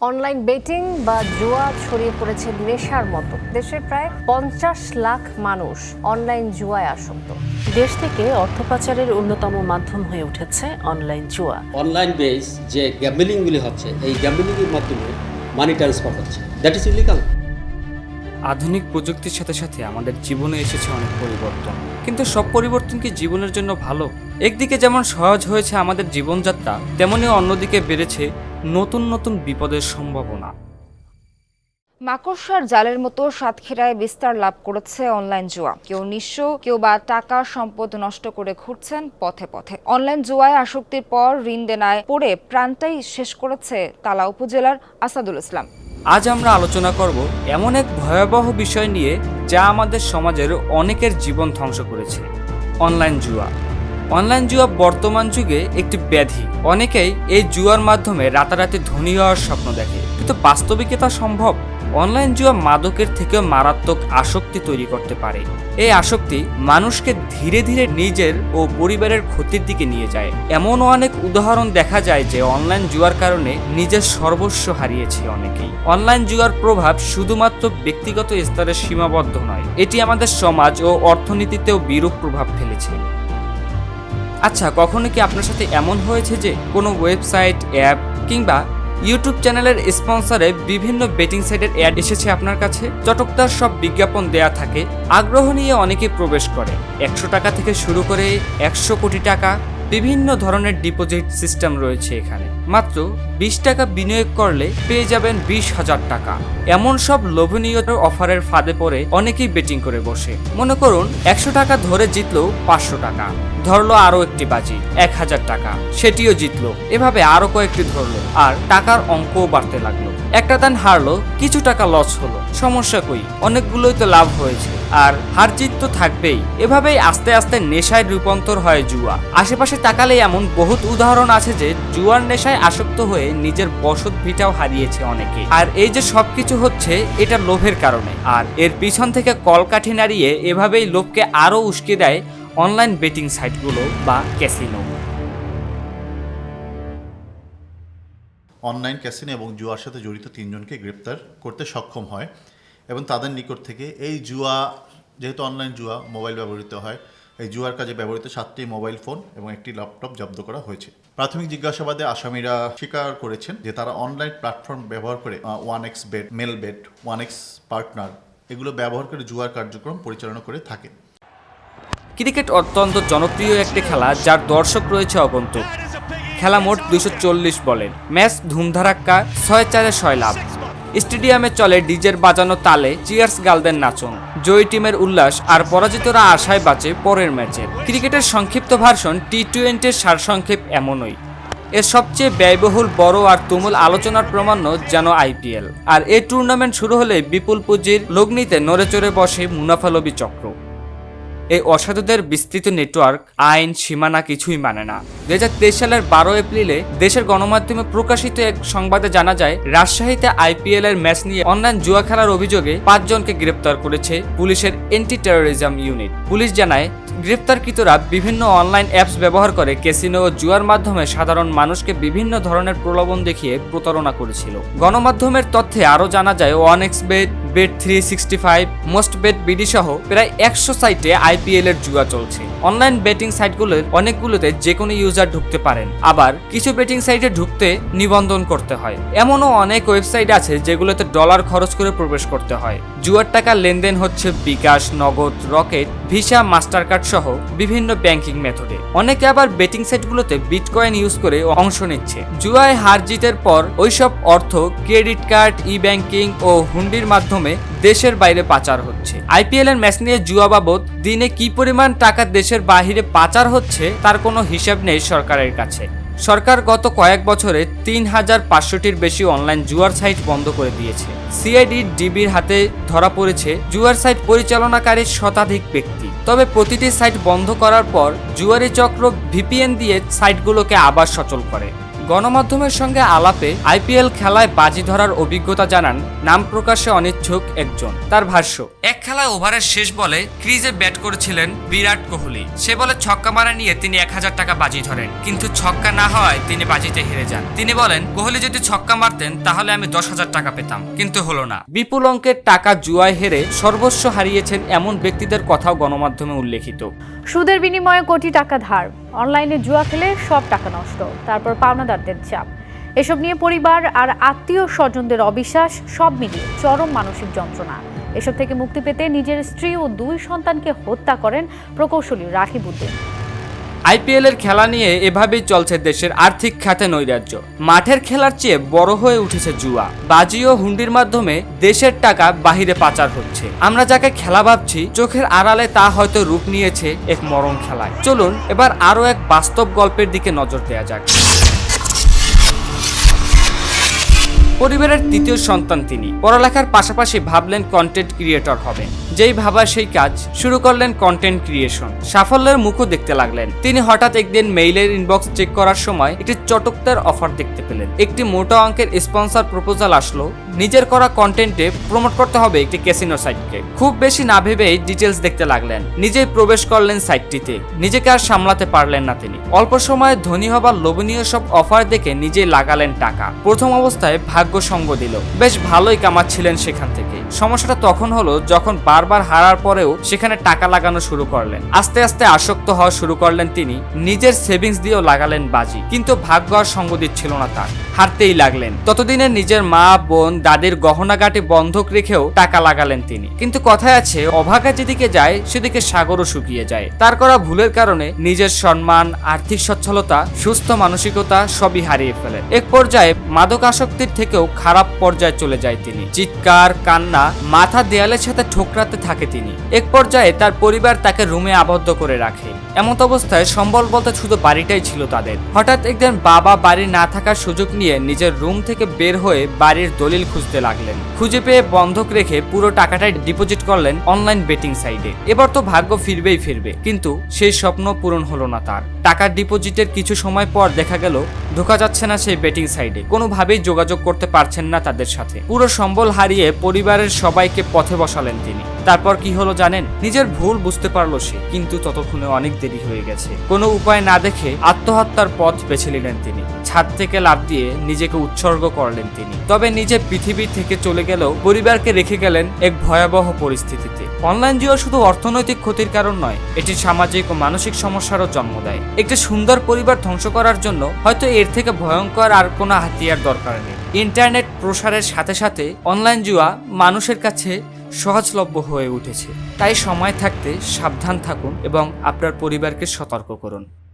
Online betting বা জুয়া ছড়িয়ে পড়েছে নেশার মতো। দেশের প্রায় পঞ্চাশ লাখ মানুষ অনলাইন জুয়ায় আসক্ত। দেশ থেকে অর্থ পাচারের অন্যতম মাধ্যম হয়ে উঠেছে অনলাইন জুয়া। অনলাইন বেস যে গ্যাম্বলিংগুলি হচ্ছে এই গ্যাম্বলিংয়ের মাধ্যমে মানি ট্রান্সফার হচ্ছে। দ্যাট ইজ ইলিগাল আধুনিক প্রযুক্তির সাথে সাথে আমাদের জীবনে এসেছে অনেক পরিবর্তন। কিন্তু সব পরিবর্তন কি জীবনের জন্য ভালো? একদিকে যেমন সহজ হয়েছে আমাদের জীবনযাত্রা তেমনি অন্যদিকে বেড়েছে নতুন নতুন বিপদের সম্ভাবনা। মাকড়সার জালের মতো সাতক্ষীরায় বিস্তার লাভ করেছে অনলাইন জুয়া। কেউ নিঃস্ব কেউ বা টাকা সম্পদ নষ্ট করে ঘুরছেন পথে পথে। অনলাইন জুয়ায় আসক্তির পর ঋণ দেনায় পড়ে প্রাণটাই শেষ করেছে তালা উপজেলার আসাদুল ইসলাম। আজ আমরা আলোচনা করব এমন এক ভয়াবহ বিষয় নিয়ে যা আমাদের সমাজের অনেকের জীবন ধ্বংস করেছে। অনলাইন জুয়া। অনলাইন জুয়া বর্তমান যুগে একটি ব্যাধি। অনেকেই এই জুয়ার মাধ্যমে রাতারাতি ধনী হওয়ার স্বপ্ন দেখে। কিন্তু বাস্তবে কি তা সম্ভব? অনলাইন জুয়া মাদকের থেকেও মারাত্মক আসক্তি তৈরি করতে পারে। এই আসক্তি মানুষকে ধীরে ধীরে নিজের ও পরিবারের ক্ষতির দিকে নিয়ে যায়। এমনও অনেক উদাহরণ দেখা যায় যে অনলাইন জুয়ার কারণে নিজের সর্বস্ব হারিয়েছে অনেকেই। অনলাইন জুয়ার প্রভাব শুধুমাত্র ব্যক্তিগত স্তরে সীমাবদ্ধ নয়, এটি আমাদের সমাজ ও অর্থনীতিতেও বিরূপ প্রভাব ফেলেছে। আচ্ছা কখনো কি আপনার সাথে এমন হয়েছে যে কোনো ওয়েবসাইট, অ্যাপ কিংবা ইউটিউব চ্যানেলের স্পন্সরে বিভিন্ন বেটিং সাইটের অ্যাড এসেছে আপনার কাছে? চটকদার সব বিজ্ঞাপন দেয়া থাকে, আগ্রহ নিয়ে অনেকে প্রবেশ করে। একশো টাকা থেকে শুরু করে একশো কোটি টাকা, বিভিন্ন ধরনের ডিপোজিট সিস্টেম রয়েছে এখানে। মাত্র বিশ টাকা বিনিয়োগ করলে পেয়ে যাবেন বিশ হাজার টাকা। এমন সব লোভনীয় অফারের ফাঁদে পড়ে অনেকেই বেটিং করে বসে। মনে করুন, একশো টাকা ধরে জিতলো পাঁচশো টাকা। ধরলো আরও একটি বাজি, এক হাজার টাকা। সেটিও জিতলো। এভাবে আরও কয়েকটি ধরলো আর টাকার অঙ্কও বাড়তে লাগল। একটা দান হারলো, কিছু টাকা লস হলো। সমস্যা কই? অনেকগুলোই তো লাভ হয়েছে। আর হার জিত তো থাকবেই। এভাবেই আস্তে আস্তে নেশায় রূপান্তর হয় জুয়া। আশেপাশে তাকালে এমন বহুত উদাহরণ আছে যে, জুয়ার নেশায় আসক্ত হয়ে নিজের বসত ভিটাও হারিয়েছে অনেকে। আর এই যে সবকিছু হচ্ছে, এটা লোভের কারণে। আর এর পিছন থেকে কলকাঠি নাড়িয়ে এভাবেই লোভকে আরও উস্কে দেয় অনলাইন বেটিং সাইটগুলো বা ক্যাসিনো। অনলাইন ক্যাসিনো এবং জুয়ার সাথে জড়িত তিনজনকে গ্রেপ্তার করতে সক্ষম হয় এবং তাদের নিকট থেকে এই জুয়া, যেহেতু অনলাইন জুয়া মোবাইল ব্যবহৃত হয়, এই জুয়ার কাজে ব্যবহৃত সাতটি মোবাইল ফোন এবং একটি ল্যাপটপ জব্দ করা হয়েছে। প্রাথমিক জিজ্ঞাসাবাদে আসামিরা স্বীকার করেছেন যে তারা অনলাইন প্ল্যাটফর্ম ব্যবহার করে one X bet Melbet one X partner এগুলো ব্যবহার করে জুয়ার কার্যক্রম পরিচালনা করে থাকে ক্রিকেট অত্যন্ত জনপ্রিয় একটি খেলা যার দর্শক রয়েছে অগন্ত খেলা মোট দুইশো চল্লিশ বলের। ম্যাচ ধুমধারাক্কা ছয় চারে ছয় লাভ। স্টেডিয়ামে চলে ডিজের বাজানো তালে চিয়ার্স গালদের নাচন। জয়ী টিমের উল্লাস আর পরাজিতরা আশায় বাঁচে পরের ম্যাচে। ক্রিকেটের সংক্ষিপ্ত ভার্সন টি টোয়েন্টির সারসংক্ষেপ এমনই। এর সবচেয়ে ব্যয়বহুল, বড় আর তুমুল আলোচনার প্রমাণ্য যেন আইপিএল আর এ টুর্নামেন্ট শুরু হলে বিপুল পুঁজির লগ্নিতে নড়ে চড়ে বসে মুনাফালবি চক্র। এই অসাধুদের বিস্তৃত নেটওয়ার্ক আইন সীমানা কিছুই মানে না। দু হাজার তেইশ সালের বারো এপ্রিলে দেশের গণমাধ্যমে প্রকাশিত এক সংবাদে জানা যায়, রাজশাহীতে আইপিএল এর ম্যাচ নিয়ে অনলাইন জুয়া খেলার অভিযোগে পাঁচজনকে গ্রেপ্তার করেছে পুলিশের এন্টি টেরোরিজম ইউনিট পুলিশ জানায়, গ্রেপ্তারকৃতরা বিভিন্ন অনলাইন অ্যাপস ব্যবহার করে ক্যাসিনো ও জুয়ার মাধ্যমে সাধারণ মানুষকে বিভিন্ন ধরনের প্রলোভন দেখিয়ে প্রতারণা করেছিল। গণমাধ্যমের তথ্যে আরও জানা যায় one X bet bet three sixty five, Mostbet BD সহ প্রায় একশো সাইটে আইপিএল এর জুয়া চলছে। অনলাইন বেটিং সাইটগুলোর অনেকগুলোতে যে কোনো ইউজার ঢুকতে পারেন। আবার কিছু বেটিং সাইটে ঢুকতে নিবন্ধন করতে হয়। এমনও অনেক ওয়েবসাইট আছে যেগুলোতে ডলার খরচ করে প্রবেশ করতে হয়। জুয়ার টাকা লেনদেন হচ্ছে বিকাশ, নগদ, রকেট, ভিসা মাস্টার কার্ড সহ বিভিন্ন ব্যাংকিং মেথডে। অনেকে আবার বেটিং সাইটগুলোতে বিটকয়েন ইউজ করে অংশ নিচ্ছে। জুয়ায় হার জিতের পর ওইসব অর্থ ক্রেডিট কার্ড, ই ব্যাংকিং ও হুন্ডির মাধ্যমে দেশের বাইরে পাচার হচ্ছে। আইপিএল এর ম্যাচ নিয়ে জুয়া বাবদ দিনে কি পরিমাণ টাকা দেশের বাহিরে পাচার হচ্ছে তার কোনো হিসাব নেই সরকারের কাছে। সরকার গত কয়েক বছরে তিন হাজার পাঁচশোটির বেশি অনলাইন জুয়ার সাইট বন্ধ করে দিয়েছে। সিআইডি ডিবির হাতে ধরা পড়েছে জুয়ার সাইট পরিচালনাকারী শতাধিক ব্যক্তি। তবে প্রতিটি সাইট বন্ধ করার পর জুয়ারি চক্র ভিপিএন দিয়ে সাইটগুলোকে আবার সচল করে। গণমাধ্যমের সঙ্গে আলাপে আইপিএল খেলায় বাজি ধরার অভিজ্ঞতা জানান নাম প্রকাশে অনিচ্ছুক একজন। তার ভাষ্য এক খেলায় ওভারের শেষ বলে ক্রিজে ব্যাট করেছিলেন বিরাট কোহলি। সে বলে ছক্কা মারা নিয়ে তিনি এক হাজার টাকা বাজি ধরেন কিন্তু ছক্কা না হওয়ায় তিনি বাজিতে হেরে যান। তিনি বলেন কোহলি যদি ছক্কা মারতেন তাহলে আমি দশ হাজার টাকা পেতাম কিন্তু হলো না। বিপুল অঙ্কের টাকা জুয়ায় হেরে সর্বস্ব হারিয়েছেন এমন ব্যক্তিদের কথাও গণমাধ্যমে উল্লেখিত। সুদের বিনিময়ে কোটি টাকা ধার। অনলাইনে জুয়া খেলে সব টাকা নষ্ট, তারপর পাওনাদারদের চাপ। এসব নিয়ে পরিবার আর আত্মীয় স্বজনদের অবিশ্বাস, সব মিলিয়ে চরম মানসিক যন্ত্রণা। এসব থেকে মুক্তি পেতে নিজের স্ত্রী ও দুই সন্তানকে হত্যা করেন প্রকৌশলী রাকিবউদ্দিন আইপিএল এর খেলা নিয়ে এভাবেই চলছে দেশের আর্থিক খাতে নৈরাজ্য। মাঠের খেলার চেয়ে বড় হয়ে উঠেছে জুয়া। বাজি ও হুন্ডির মাধ্যমে দেশের টাকা বাহিরে পাচার হচ্ছে। আমরা যাকে খেলা ভাবছি, চোখের আড়ালে তা হয়তো রূপ নিয়েছে এক মরণ খেলায়। চলুন এবার আরও এক বাস্তব গল্পের দিকে নজর দেওয়া যাক। পরিবারের তৃতীয় সন্তান তিনি। পড়ালেখার পাশাপাশি ভাবলেন কন্টেন্ট ক্রিয়েটর হবেন। যেই ভাবা সেই কাজ শুরু করলেন কন্টেন্ট ক্রিয়েশন সাফল্যের মুখও দেখতে লাগলেন। তিনি হঠাৎ একদিন মেইলের ইনবক্স চেক করার সময় একটি চটকদার অফার দেখতে পেলেন। একটি মোটা অঙ্কের স্পন্সর প্রপোজাল আসলো। নিজের করা কন্টেন্টে প্রমোট করতে হবে একটি ক্যাসিনো সাইটকে খুব বেশি না ভেবেই ডিটেলস দেখতে লাগলেন। নিজেই প্রবেশ করলেন সাইটটিতে নিজেকে আর সামলাতে পারলেন না তিনি। অল্প সময়ে ধনী হবার লোভনীয় সব অফার দেখে নিজেই লাগালেন টাকা। প্রথম অবস্থায় ভাগ্য সঙ্গ দিল। বেশ ভালোই কামাচ্ছিলেন সেখান থেকে। সমস্যাটা তখন হলো যখন বারবার হারার পরেও সেখানে টাকা লাগানো শুরু করলেন। আস্তে আস্তে আসক্ত হওয়া শুরু করলেন তিনি। নিজের সেভিংস দিয়েও লাগালেন বাজি। কিন্তু ভাগ্য আর সঙ্গ দিচ্ছিল না তার। হারতেই লাগলেন। ততদিনে নিজের মা, বোন দাদির গহনাগাটি বন্ধক রেখেও টাকা লাগালেন তিনি। কিন্তু কথায় আছে, অভাগা যেদিকে যায়, সেদিকে সাগরও শুকিয়ে যায়। তার করা ভুলের কারণে নিজের সম্মান, আর্থিক সচ্ছলতা, সুস্থ মানসিকতা সবই হারিয়ে ফেলেন। এক পর্যায়ে মাদক আসক্তির থেকেও খারাপ পর্যায়ে চলে যায় তিনি। চিৎকার, কান্না, মাথা দেয়ালের সাথে ঠোকরাতে থাকে তিনি। এক পর্যায়ে তার পরিবার তাকে রুমে আবদ্ধ করে রাখে। এমত অবস্থায় সম্বল বলতে শুধু বাড়িটাই ছিল তাদের। হঠাৎ একদিন বাবা বাড়ি না থাকার সুযোগ নিয়ে নিজের রুম থেকে বের হয়ে বাড়ির দলিল খুঁজতে লাগলেন। খুঁজে পেয়ে বন্ধক রেখে পুরো টাকাটাই ডিপোজিট করলেন অনলাইন বেটিং সাইটে এবার তো ভাগ্য ফিরবেই ফিরবে, কিন্তু সেই স্বপ্ন পূরণ হলো না তার। টাকার ডিপোজিটের কিছু সময় পর দেখা গেল, ঢোকা যাচ্ছে না সেই বেটিং সাইটে কোনোভাবেই যোগাযোগ করতে পারছেন না তাদের সাথে। পুরো সম্বল হারিয়ে পরিবারের সবাইকে পথে বসালেন তিনি। তারপর কি হলো জানেন? নিজের ভুল বুঝতে পারল সে, কিন্তু ততক্ষণে অনেক দেরি হয়ে গেছে। কোনো উপায় না দেখে আত্মহত্যার পথ বেছে নিলেন তিনি। ছাদ থেকে লাভ দিয়ে নিজেকে উৎসর্গ করলেন তিনি। তবে নিজে পৃথিবী থেকে চলে গেলেও পরিবারকে রেখে গেলেন এক ভয়াবহ পরিস্থিতিতে। অনলাইন জুয়া শুধু অর্থনৈতিক ক্ষতির কারণ নয়, এটি সামাজিক ও মানসিক সমস্যারও জন্ম দেয়। একটি সুন্দর পরিবার ধ্বংস করার জন্য হয়তো এর থেকে ভয়ঙ্কর আর কোনো হাতিয়ার দরকার নেই। ইন্টারনেট প্রসারের সাথে সাথে অনলাইন জুয়া মানুষের কাছে সহজলভ্য হয়ে উঠেছে। তাই সময় থাকতে সাবধান থাকুন এবং আপনার পরিবারকে সতর্ক করুন।